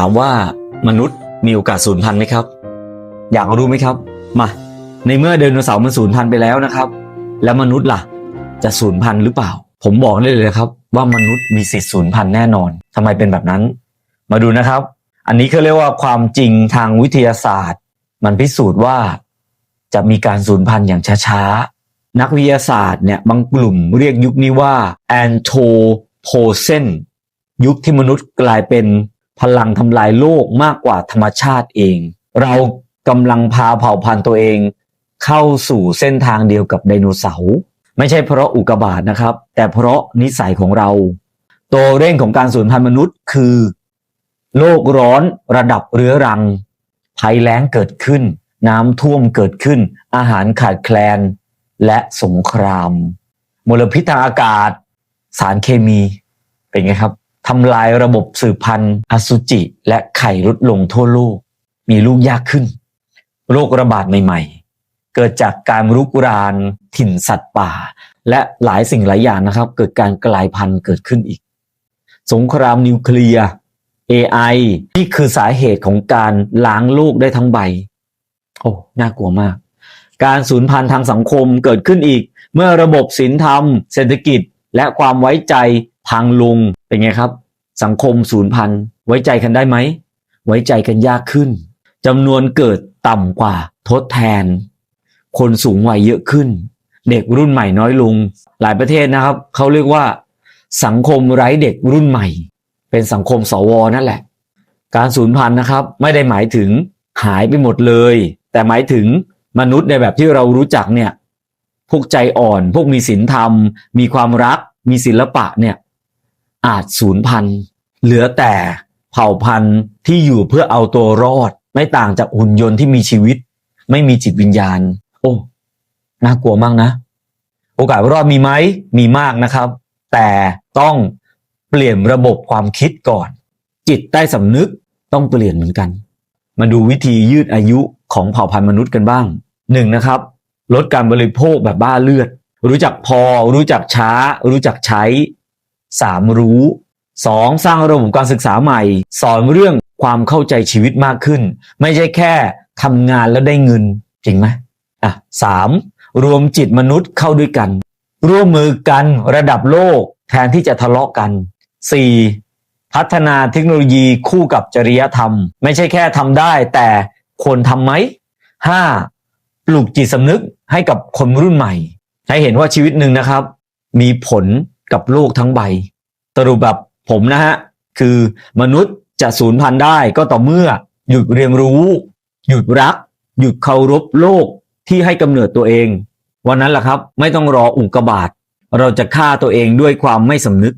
ถามว่ามนุษย์มีโอกาสสูญพันธุ์ไหมครับ อยากรู้ไหมครับ มา ในเมื่อไดโนเสาร์มันสูญพันธุ์ไปแล้วนะครับ แล้วมนุษย์ล่ะ จะสูญพันธุ์หรือเปล่า ผมบอกได้เลยครับ ว่ามนุษย์มีสิทธิ์สูญพันธุ์แน่นอนทำไมเป็นแบบนั้น มาดูนะครับ อันนี้เขาเรียกว่าความจริงทางวิทยาศาสตร์ มันพิสูจน์ว่าจะมีการสูญพันธุ์อย่างช้าๆ นักวิทยาศาสตร์เนี่ยบางกลุ่มเรียกยุคนี้ว่าแอนโทโพเซนยุคที่มนุษย์กลายเป็น พลังทำลายโลกมากกว่าธรรมชาติเอง เรากำลังพาเผ่าพันธุ์ตัวเอง เข้าสู่เส้นทางเดียวกับไดโนเสาร์ไม่ใช่เพราะอุกกาบาตนะครับ แต่เพราะนิสัยของเรา ตัวเร่งของการสูญพันธุ์มนุษย์คือ โลกร้อนระดับเรื้อรัง ภัยแล้งเกิดขึ้น น้ำท่วมเกิดขึ้น อาหารขาดแคลน และสงคราม มลพิษทางอากาศ สารเคมี เป็นไงครับ ทำลายระบบสืบพันธุ์ อสุจิ และไข่ลดลงทั่วโลก มีลูกยากขึ้น โรคระบาดใหม่ๆ เกิดจากการรุกรานถิ่นสัตว์ป่า และหลายสิ่งหลายอย่างนะครับ เกิดการกลายพันธุ์เกิดขึ้นอีก สงครามนิวเคลียร์ AI นี่คือสาเหตุของการล้างโลกได้ทั้งใบ โอ้ น่ากลัวมาก การสูญพันธุ์ทางสังคมเกิดขึ้นอีก เมื่อระบบศีลธรรม เศรษฐกิจ และความไว้ใจ พังลงเป็นไงครับ สังคมสูญพันธุ์ไว้ใจกันได้ไหม ไว้ใจกันยากขึ้นจำนวนเกิดต่ำกว่าทดแทน คนสูงวัยเยอะขึ้น เด็กรุ่นใหม่น้อยลง หลายประเทศนะครับ เขาเรียกว่า สังคมไร้เด็กรุ่นใหม่ เป็นสังคมสวนั่นแหละ การสูญพันธุ์นะครับ ไม่ได้หมายถึงหายไปหมดเลย แต่หมายถึงมนุษย์ในแบบที่เรารู้จักเนี่ยพวกใจอ่อน พวกมีศีลธรรม มีความรัก มีศิลปะเนี่ย อาจสูญพันธุ์เหลือแต่เผ่าพันธุ์ที่อยู่เพื่อเอาตัวรอด ไม่ต่างจากหุ่นยนต์ที่มีชีวิต ไม่มีจิตวิญญาณ โอ้น่ากลัวมากนะ โอกาสรอดมีไหมมีมากนะครับ แต่ต้องเปลี่ยนระบบความคิดก่อน จิตใต้สำนึกต้องเปลี่ยนเหมือนกัน มาดูวิธียืดอายุของเผ่าพันธุ์มนุษย์กันบ้างหนึ่งนะครับ ลดการบริโภคแบบบ้าเลือด รู้จักพอ รู้จักช้า รู้จักใช้ สามรู้สองสร้างระบบการศึกษาใหม่ สอนเรื่องความเข้าใจชีวิตมากขึ้น ไม่ใช่แค่ทำงานแล้วได้เงิน จริงไหมอะสามรวมจิตมนุษย์เข้าด้วยกัน ร่วมมือกันระดับโลกแทนที่จะทะเลาะกัน 4. พัฒนาเทคโนโลยีคู่กับจริยธรรม ไม่ใช่แค่ทำได้แต่ควรทำไหม 5. ปลูกจิตสำนึกให้กับคนรุ่นใหม่ ให้เห็นว่าชีวิตหนึ่งนะครับ มีผล กับโลกทั้งใบ สรุปแบบผมนะฮะ คือมนุษย์จะสูญพันธุ์ได้ก็ต่อเมื่อหยุดเรียนรู้ หยุดรัก หยุดเคารพโลกที่ให้กำเนิดตัวเอง วันนั้นแหละครับ ไม่ต้องรออุกกาบาตเราจะฆ่าตัวเองด้วยความไม่สำนึก